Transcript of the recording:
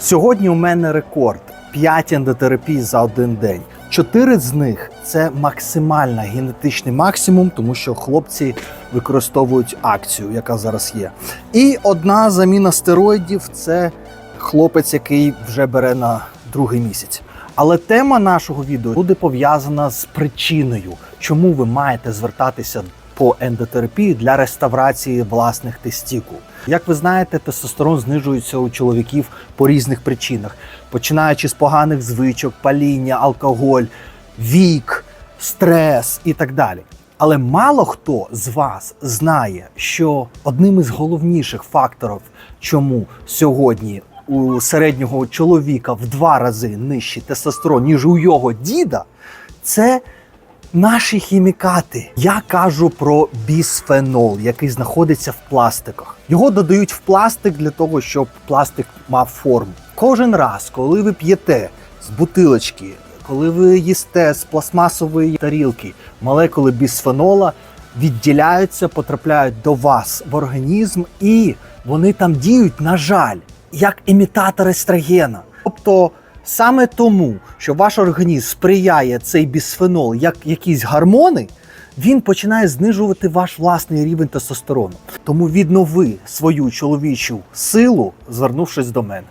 Сьогодні у мене рекорд 5 ендотерапій за один день. Чотири з них це максимальна генетичний максимум, тому що хлопці використовують акцію, яка зараз є. І одна заміна стероїдів це хлопець, який вже бере на другий місяць. Але тема нашого відео буде пов'язана з причиною, чому ви маєте звертатися по ендотерапії для реставрації власних тестікул. Як ви знаєте, тестостерон знижується у чоловіків по різних причинах, починаючи з поганих звичок, паління, алкоголь, вік, стрес і так далі. Але мало хто з вас знає, що одним із головніших факторів, чому сьогодні у середнього чоловіка в два рази нижчий тестостерон, ніж у його діда, це наші хімікати. Я кажу про бісфенол, який знаходиться в пластиках. Його додають в пластик для того, щоб пластик мав форму. Кожен раз, коли ви п'єте з бутилочки, коли ви їсте з пластмасової тарілки, молекули бісфенола відділяються, потрапляють до вас в організм, і вони там діють, на жаль, як імітатор естрогена. Тобто саме тому, що ваш організм сприяє цей бісфенол як якісь гормони, він починає знижувати ваш власний рівень тестостерону. Тому віднови свою чоловічу силу, звернувшись до мене.